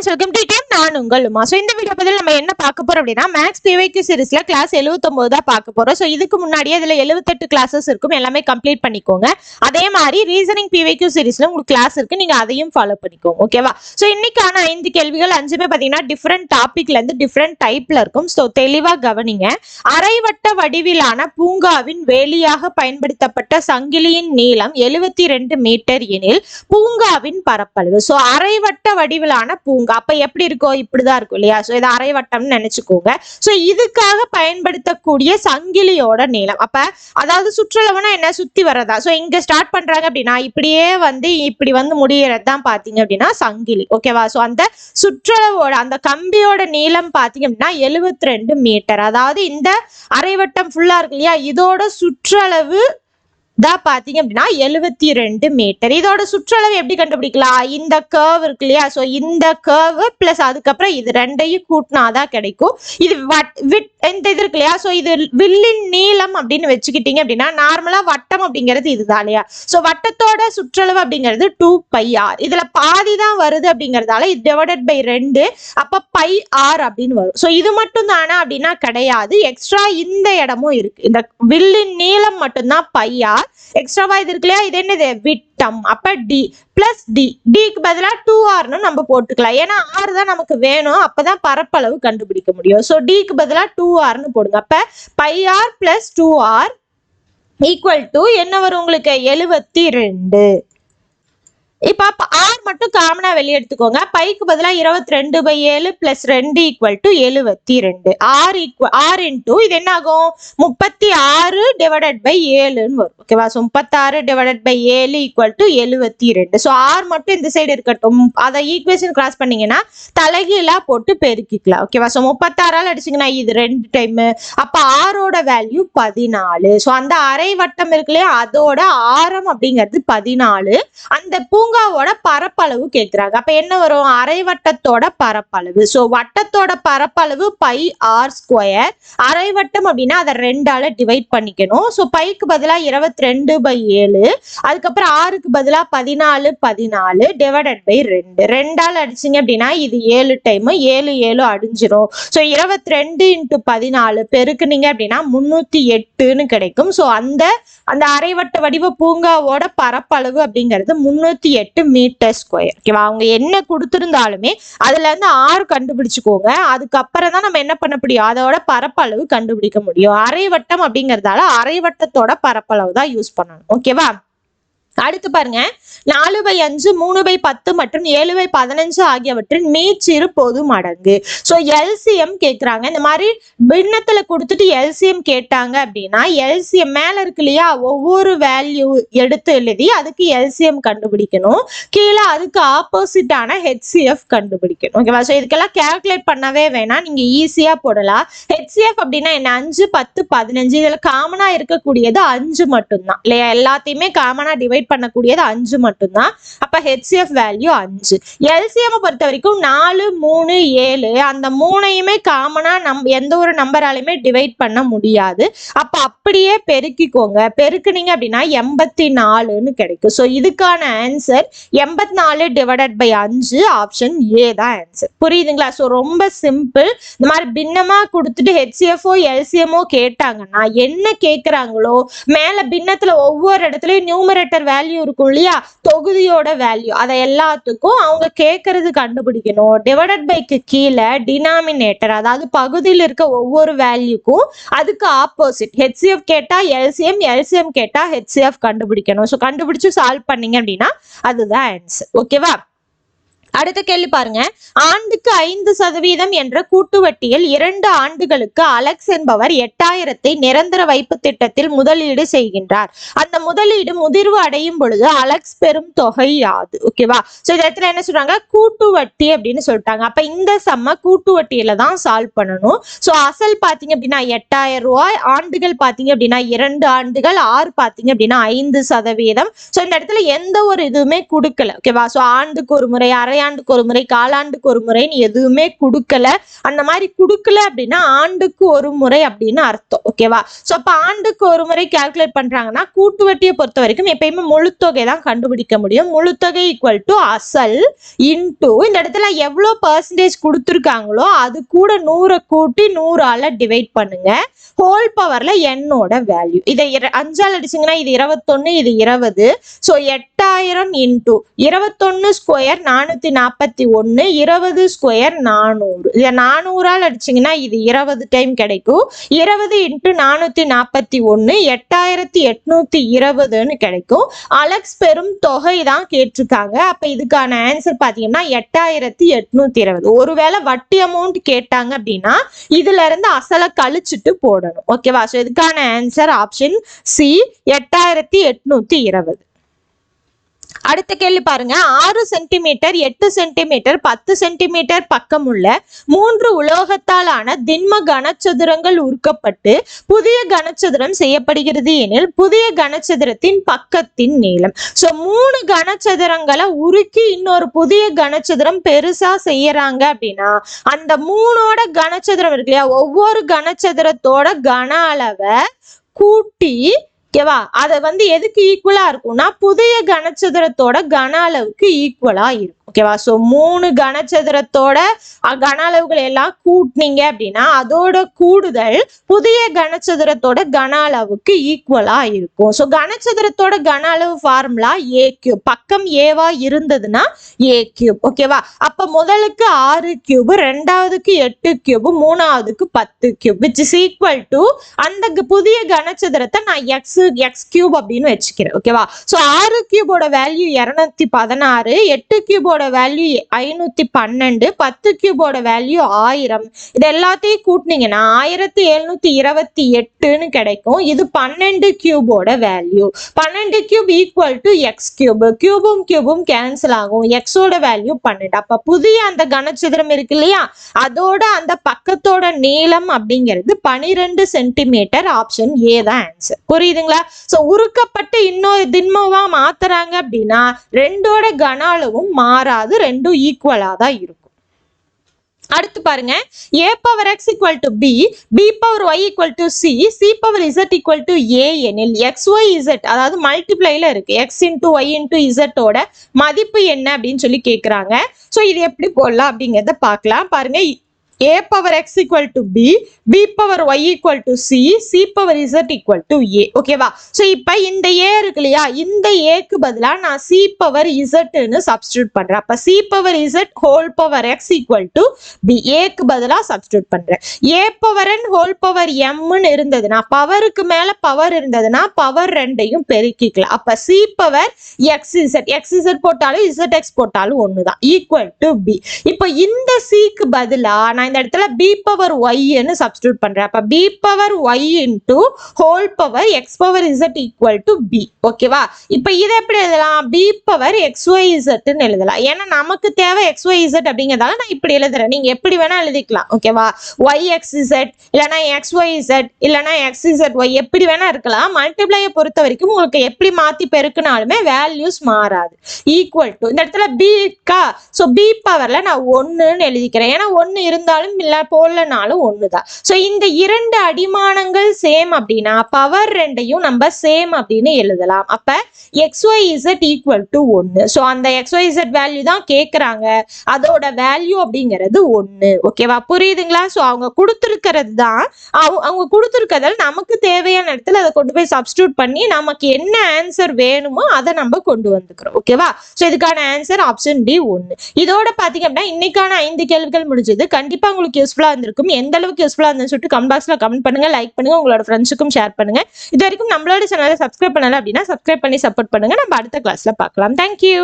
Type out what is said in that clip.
Friends welcome to dam நான் உங்கள் Uma so இந்த வீடியோ பதில் நம்ம என்ன பார்க்க போறோம் அப்படின்னா மேக்ஸ் பிவைக்கு சீரிஸ்ல கிளாஸ் 79 தான் பார்க்க போறோம். ஸோ இதுக்கு முன்னாடியே இதுல 78 கிளாஸஸ் இருக்கும். எல்லாமே கம்ப்ளீட் பண்ணிக்கோங்க. அதே மாதிரி ரீசனிங் பிவைக்கு சீரிஸ்ல உங்களுக்கு கிளாஸ் இருக்கு. நீங்க அதையும் ஃபாலோ பண்ணிக்கோங்க. ஓகேவா ஸோ இன்னைக்கான ஐந்து கேள்விகள் அஞ்சுமே பார்த்தீங்கன்னா டிஃப்ரெண்ட் டாபிக்ல இருந்து டிஃப்ரெண்ட் டைப்ல இருக்கும். ஸோ தெளிவா கவனிங்க. அரைவட்ட வடிவிலான பூங்காவின் வேலியாக பயன்படுத்தப்பட்ட சங்கிலியின் நீளம் 72 ரெண்டு மீட்டர் எனில் பூங்காவின் பரப்பளவு. ஸோ அரைவட்ட வடிவிலான பூங்கா அப்ப எப்படி இருக்கோ இப்படிதான் இருக்கும் இல்லையா? ஸோ இது அரைவட்டம்னு நினைச்சுக்கோங்க. ஸோ இதுக்காக பயன்படுத்தக்கூடிய சங்கிலியோட நீளம். அப்ப அதாவது சுற்றளவுனா என்ன? சுத்தி வர்றதா? ஸோ இங்க ஸ்டார்ட் பண்றாங்க அப்படின்னா இப்படியே வந்து இப்படி வந்து முடியறது தான் பாத்தீங்க அப்படின்னா சங்கிலி. ஓகேவா ஸோ அந்த சுற்றளவோட அந்த கம்பியோட நீளம் பாத்தீங்க அப்படின்னா 72 ரெண்டு மீட்டர். அதாவது இந்த அரைவட்டம் ஃபுல்லா இருக்கு இல்லையா? இதோட சுற்றளவு தான் பார்த்தீங்க அப்படின்னா எழுவத்தி ரெண்டு மீட்டர் இதோட சுற்றளவு எப்படி கண்டுபிடிக்கலாம்? இந்த கேர்வ் இருக்கு இல்லையா? ஸோ இந்த கேர்வு ப்ளஸ் அதுக்கப்புறம் இது ரெண்டையும் கூட்டினாதான் கிடைக்கும். இது வட் விட் இந்த இது இருக்கு இல்லையா? ஸோ இது வில்லின் நீளம் அப்படின்னு வச்சுக்கிட்டீங்க அப்படின்னா நார்மலாக வட்டம் அப்படிங்கிறது இதுதான் இல்லையா? ஸோ வட்டத்தோட சுற்றளவு அப்படிங்கிறது டூ பை ஆர் இதில் பாதி தான் வருது அப்படிங்கிறதால இது டிவைடட் பை ரெண்டு அப்போ பை ஆர் அப்படின்னு வரும். ஸோ இது மட்டும் தானே அப்படின்னா கிடையாது. எக்ஸ்ட்ரா இந்த இடமும் இருக்கு. இந்த வில்லின் நீளம் மட்டும்தான் பை ஆர் எக்ஸ்ட்ராவா இது இருக்கு இல்லையா? இது என்னது? விட் டம் அப்ப டி பிளஸ் டி டிக்கு பதிலாக டூ ஆர்னு நம்ம போட்டுக்கலாம். ஏன்னா ஆர் தான் நமக்கு வேணும். அப்பதான் பரப்பளவு கண்டுபிடிக்க முடியும். ஸோ டிக்கு பதிலாக டூ ஆர்னு போடுங்க. அப்ப by r plus two r equal to என்ன வரும் உங்களுக்கு? எழுபத்தி ரெண்டு. இப்ப காமனா வெளியே எடுத்துக்கோங்க பைக்கு பதிலாக இருபத்தி ரெண்டு பை ஏழு பிளஸ் ரெண்டு ஈக்குவல் டு எழுபத்தி ரெண்டு ஆறு ஈக்குவல் ஆர் இன்டூ இது என்ன ஆகும் முப்பத்தி ஆறு டிவைடட் பை ஏழுன்னு வரும். ஓகேவா ஸோ முப்பத்தாறு டிவைடட் பை ஏழு ஈக்குவல் டு எழுபத்தி ரெண்டு ஸோ ஆர் மட்டும் இந்த சைடு இருக்கட்டும். அதை ஈக்குவேஷன் கிராஸ் பண்ணீங்கன்னா தலைகீழாக போட்டு பெருக்கிக்கலாம். ஓகேவா ஸோ முப்பத்தாறால் அடிச்சிங்கன்னா இது ரெண்டு டைமு அப்போ ஆறோட வேல்யூ பதினாலு. ஸோ அந்த அரை வட்டம் இருக்கு இல்லையா? அதோட ஆரம் அப்படிங்கிறது பதினாலு. அந்த பூங்காவோட பரப்பளவு கேட்குறாங்க அப்போ என்ன வரும்? அரை வட்டத்தோட பரப்பளவு. ஸோ வட்டத்தோட பரப்பளவு பை ஆர் ஸ்கொயர் அரை வட்டம் அப்படின்னா அதை ரெண்டால டிவைட் பண்ணிக்கணும். ஸோ பைக்கு பதிலாக இருபத்தி ரெண்டு பை ஏழு. அதுக்கப்புறம் ஆறுக்கு பதிலாக பதினாலு பதினாலு டிவைடட் பை ரெண்டு. ரெண்டால் அடிச்சிங்க அப்படின்னா இது ஏழு டைம் ஏழு ஏழு அடிஞ்சிரும். ஸோ இருபத்தி ரெண்டு இன்ட்டு பதினாலு பெருக்குனீங்க அப்படின்னா முந்நூற்றி எட்டுன்னு கிடைக்கும். ஸோ அந்த அந்த அரைவட்ட வடிவ பூங்காவோட பரப்பளவு அப்படிங்கிறது முந்நூற்றி எட்டு மீட்டர் ஸ்கொயர் ஓகேவா அவங்க என்ன கொடுத்துருந்தாலுமே அதுல இருந்து ஆறு கண்டுபிடிச்சுக்கோங்க. அதுக்கப்புறம் தான் நம்ம என்ன பண்ண முடியும்? அதோட பரப்பளவு கண்டுபிடிக்க முடியும். அரைவட்டம் அப்படிங்கறதால அரைவட்டத்தோட பரப்பளவு தான் யூஸ் பண்ணணும். ஓகேவா அடுத்து பாருங்க. நாலு பை அஞ்சு மூணு பை பத்து மற்றும் ஏழு பை பதினஞ்சு ஆகியவற்றின் மீச்சிறு பொது மடங்கு. ஸோ எல்சிஎம் கேட்குறாங்க இந்த மாதிரி பின்னத்தில் கொடுத்துட்டு எல்சிஎம் கேட்டாங்க அப்படின்னா எல்சிஎம் மேல இருக்கு இல்லையா? ஒவ்வொரு வேல்யூ எடுத்து எழுதி அதுக்கு எல்சிஎம் கண்டுபிடிக்கணும். கீழே அதுக்கு ஆப்போசிட்டான ஹெச்சிஎஃப் கண்டுபிடிக்கணும். ஓகேவா ஸோ இதுக்கெல்லாம் கேல்குலேட் பண்ணவே வேணாம். நீங்க ஈஸியா போடலாம். ஹெச்சிஎஃப் அப்படின்னா என்ன? அஞ்சு பத்து பதினஞ்சு. இதில் காமனாக இருக்கக்கூடியது அஞ்சு மட்டும்தான். இல்லையா? எல்லாத்தையுமே காமனாக டிவைட் பண்ணக்கூடியது அஞ்சு மட்டும்தான். அப்ப ஹெச்சிஎஃப் வேல்யூ அஞ்சு. எல்சிஎம் பொறுத்த வரைக்கும் நாலு மூணு ஏழு. அந்த மூணையுமே காமனா நம் எந்த ஒரு நம்பராலையுமே டிவைட் பண்ண முடியாது. அப்ப அப்படியே பெருக்கிக்கோங்க. பெருக்குனீங்க அப்படின்னா எண்பத்தி நாலுன்னு கிடைக்கும். ஸோ இதுக்கான ஆன்சர் எண்பத்தி நாலு டிவைடட் பை அஞ்சு ஆப்ஷன் ஏ தான் ஆன்சர் புரியுதுங்களா? ஸோ ரொம்ப சிம்பிள் இந்த மாதிரி பின்னமா கொடுத்துட்டு ஹெச்சிஎஃப்ஓ எல்சிஎம்ஓ கேட்டாங்கன்னா என்ன கேட்குறாங்களோ மேல பின்னத்துல ஒவ்வொரு இடத்துலயும் நியூமரேட்டர் வேல்யூ இருக்கும் இல்லையா? தொகுதியோட வேல்யூ அதை எல்லாத்துக்கும் அவங்க கேட்கறது கண்டுபிடிக்கணும். டிவைடட் பைக்கு கீழே டினாமினேட்டர் அதாவது பகுதியில் இருக்க ஒவ்வொரு வேல்யூக்கும் அதுக்கு ஆப்போசிட் ஹெச்சிஎஃப் கேட்டால் எல்சிஎம் எல்சிஎம் கேட்டால் ஹெச்சிஎஃப் கண்டுபிடிக்கணும். ஸோ கண்டுபிடிச்சு சால்வ் பண்ணீங்க அப்படின்னா அதுதான் ஆன்சர் ஓகேவா அடுத்த கேள்வி பாருங்க. ஆண்டுக்கு ஐந்து சதவீதம் என்ற கூட்டு வட்டியில் இரண்டு ஆண்டுகளுக்கு அலெக்ஸ் என்பவர் எட்டாயிரத்தை நிரந்தர வைப்பு திட்டத்தில் முதலீடு செய்கின்றார். அந்த முதலீடு முதிர்வு அடையும் பொழுது அலெக்ஸ் பெறும் தொகை யாது. ஓகேவா சோ இந்த இடத்துல என்ன சொல்றாங்க? கூட்டு வட்டி அப்படின்னு சொல்லிட்டாங்க. அப்ப இந்த சம்ம கூட்டு வட்டியில தான் சால்வ் பண்ணணும். சோ அசல் பாத்தீங்க அப்படின்னா எட்டாயிரம் ரூபாய் ஆண்டுகள் பாத்தீங்க அப்படின்னா இரண்டு ஆண்டுகள் ஆறு பாத்தீங்க அப்படின்னா ஐந்து சதவீதம். சோ இந்த இடத்துல எந்த ஒரு இதுவுமே கொடுக்கல. ஓகேவா சோ ஆண்டுக்கு ஒரு முறை அரை அரையாண்டுக்கு ஒரு முறை காலாண்டுக்கு ஒரு முறைன்னு எதுவுமே கொடுக்கல. அந்த மாதிரி கொடுக்கல அப்படின்னா ஆண்டுக்கு ஒரு முறை அப்படின்னு அர்த்தம் ஓகேவா ஸோ அப்போ ஆண்டுக்கு ஒரு முறை கால்குலேட் பண்றாங்கன்னா கூட்டு வட்டியை பொறுத்த வரைக்கும் எப்பயுமே முழுத்தொகை தான் கண்டுபிடிக்க முடியும். முழுத்தொகை ஈக்குவல் டு அசல் இன்டூ இந்த இடத்துல எவ்வளோ பர்சன்டேஜ் கொடுத்துருக்காங்களோ அது கூட நூறை கூட்டி நூறால டிவைட் பண்ணுங்க. ஹோல் பவர்ல என்னோட வேல்யூ இதை அஞ்சால் அடிச்சிங்கன்னா இது இருபத்தொன்னு இது இருபது. ஸோ எட்டாயிரம் இன்ட்டு இருபத்தொன்னு ஸ்கொயர் நானூற்றி நாற்பத்தி ஒன்று இருபது ஸ்கொயர் நானூறு. இதை நானூறால் அடிச்சிங்கன்னா இது இருபது டைம் கிடைக்கும். இருபது இன்ட்டு நானூத்தி நாற்பத்தி ஒன்று எட்டாயிரத்தி எட்நூற்றி இருபதுன்னு கிடைக்கும். அலெக்ஸ் பெரும் தொகை தான் கேட்டிருக்காங்க. அப்போ இதுக்கான ஆன்சர் பாத்தீங்கன்னா எட்டாயிரத்தி எட்நூத்தி இருபது. ஒருவேளை வட்டி அமௌண்ட் கேட்டாங்க அப்படின்னா இதுல இருந்து அசலை கழிச்சிட்டு போடணும். ஓகேவா ஸோ இதுக்கான ஆன்சர் ஆப்ஷன் சி எட்டாயிரத்தி எட்நூத்தி இருபது. அடுத்த கேள்வி பாருங்க. ஆறு சென்டிமீட்டர் எட்டு சென்டிமீட்டர் பத்து சென்டிமீட்டர் பக்கம் உள்ள மூன்று உலோகத்தாலான திண்ம கனச்சதுரங்கள் உருக்கப்பட்டு புதிய கனச்சதுரம் செய்யப்படுகிறது எனில் புதிய கனச்சதுரத்தின் பக்கத்தின் நீளம். சோ மூணு கனச்சதுரங்களை உருக்கி இன்னொரு புதிய கனச்சதுரம் பெருசா செய்யறாங்க அப்படின்னா அந்த மூணோட கனச்சதுரம் இருக்கு இல்லையா? ஒவ்வொரு கனச்சதுரத்தோட கன அளவை கூட்டி ஓகேவா அதை வந்து எதுக்கு ஈக்குவலா இருக்கும்னா புதிய கனச்சதுரத்தோட கன அளவுக்கு ஈக்குவலா இருக்கும். ஓகேவா ஸோ மூணு கனச்சதுரத்தோட கன அளவுகள் எல்லாம் கூட்டினீங்க அப்படின்னா அதோட கூடுதல் புதிய கனச்சதுரத்தோட கன அளவுக்கு ஈக்குவலா இருக்கும். ஸோ கனச்சதுரத்தோட கன அளவு ஃபார்முலா ஏ கியூப் பக்கம் ஏவா இருந்ததுன்னா ஏ கியூப் ஓகேவா அப்ப முதலுக்கு ஆறு கியூப் ரெண்டாவதுக்கு எட்டு கியூப் மூணாவதுக்கு பத்து cube which is equal to அந்த புதிய கனச்சதுரத்தை நான் எக்ஸ் எக்ஸ் கியூப் அப்படின்னு வச்சுக்கிறேன் ஓகேவா ஸோ ஆறு கியூபோட வேல்யூ இரநூத்தி பதினாறு எட்டு கியூபோட வேல்யூ ஐநூத்தி பன்னெண்டு பத்து கியூபோட வேல்யூ ஆயிரம். இது எல்லாத்தையும் கூட்டினீங்கன்னா ஆயிரத்தி எழுநூத்தி இருபத்தி எட்டுன்னு கிடைக்கும். இது பன்னெண்டு கியூபோட வேல்யூ பன்னெண்டு cube equal to x cube கியூபும் கியூபும் கேன்சல் ஆகும். எக்ஸோட வேல்யூ பன்னெண்டு. அப்ப புதிய அந்த கனச்சதுரம் இருக்கு இல்லையா? அதோட அந்த பக்கத்தோட நீளம் அப்படிங்கிறது பனிரெண்டு சென்டிமீட்டர் ஆப்ஷன் ஏ தான் ஆன்சர் புரியுதுங்களா? சோ உருக்கப்பட்டு இன்னொரு திண்மமா மாத்துறாங்க அப்படின்னா ரெண்டோட கன அளவும் மாறாது ரெண்டும் ஈக்குவலா தான் இருக்கும். அடுத்து பாருங்க. A power X equal to B B power Y equal to C C power Z equal to A எனில் எக்ஸ் ஒய் இசட் அதாவது மல்டிப்ளைல இருக்கு. எக்ஸ் இன்டூ ஒய் இன்டூ இசட்டோட மதிப்பு என்ன அப்படின்னு சொல்லி கேக்குறாங்க. ஸோ இது எப்படி போடலாம் அப்படிங்கிறத பார்க்கலாம். பாருங்க. A power x equal to b b power y equal to c c power z equal to a ஓகேவா ஸோ இப்போ இந்த ஏ இருக்கு இல்லையா? இந்த ஏக்கு பதிலாக நான் சி பவர் இசட்னு சப்ஸ்டியூட் பண்ணுறேன் அப்போ C power Z whole power X equal to B ஏக்கு பதிலாக சப்ஸ்டியூட் பண்ணுறேன் A power and whole power எம்னு இருந்ததுன்னா பவருக்கு மேலே பவர் இருந்ததுன்னா பவர் ரெண்டையும் பெருக்கிக்கலாம். அப்போ c power x z x z போட்டாலும் இசட் எக்ஸ் போட்டாலும் ஒன்று தான் ஈக்குவல் டு பி இப்போ இந்த சிக்கு பதிலாக நான் இந்த இடத்துல பி பவர் ஒய்ன்னு சப்ஸ்டியூட் பண்ணுறேன் அப்போ B power Y into whole power X power Z equal to B ஓகேவா இப்போ இதை எப்படி எழுதலாம்? பி பவர் எக்ஸ் ஒய் இசட்னு எழுதலாம். ஏன்னா நமக்கு தேவை எக்ஸ் ஒய் இசட் அப்படிங்கிறதால நான் இப்படி எழுதுறேன். நீங்கள் எப்படி வேணால் எழுதிக்கலாம். ஓகேவா ஒய் எக்ஸ் இசட் இல்லைனா எக்ஸ் ஒய் இசட் இல்லைனா எக்ஸ் இசட் ஒய் எப்படி வேணால் இருக்கலாம். மல்டிப்ளையை பொறுத்த வரைக்கும் உங்களுக்கு எப்படி மாற்றி பெருக்கினாலுமே வேல்யூஸ் மாறாது. ஈக்குவல் டு இந்த இடத்துல பி இருக்கா? ஸோ பி பவரில் நான் ஒன்றுன்னு எழுதிக்கிறேன். ஏன்னா ஒன்று இருந்தாலும் இல்லை போடலனாலும் ஒன்று தான் ஸோ இந்த இரண்டு அடிமானங்கள் சேம் அப்படின்னா பவர் ரெண்டையும் நம்ம சேம் அப்படின்னு எழுதலாம். அப்ப x y z equal to ஒன்று ஸோ அந்த எக்ஸ் ஒய் இசட் வேல்யூ தான் கேட்குறாங்க அதோட வேல்யூ அப்படிங்கிறது ஒன்று ஓகேவா புரியுதுங்களா? ஸோ அவங்க கொடுத்துருக்கிறது தான். அவங்க அவங்க கொடுத்துருக்கறதால நமக்கு தேவையான இடத்துல அதை கொண்டு போய் சப்ஸ்டியூட் பண்ணி நமக்கு என்ன ஆன்சர் வேணுமோ அதை நம்ம கொண்டு வந்துக்கிறோம். ஓகேவா ஸோ இதுக்கான ஆன்சர் ஆப்ஷன் டி ஒன்று இதோட பார்த்தீங்க அப்படின்னா இன்னைக்கான ஐந்து கேள்விகள் முடிஞ்சது. கண்டிப்பாக உங்களுக்கு யூஸ்ஃபுல்லாக இருந்திருக்கும். எந்த அளவுக்கு யூஸ்ஃபுல்லாக இருந்துன்னு சொல்லிட்டு கமெண்ட் பாக்ஸில் கமெண்ட் பண்ணுங்க லைக் பண்ணுங்கள் உங்களோட ஃப்ரெண்ட்ஸுக்கும் ஷேர் பண்ணுங்க. இது வரைக்கும் நம்மளோட சேனலை சப்ஸ்கிரைப் பண்ணலை அப்படின்னா சப்ஸ்கிரைப் பண்ணி சப்போர்ட் பண்ணுங்க. நம்ம அடுத்த கிளாஸ்ல பார்க்கலாம். தேங்க்யூ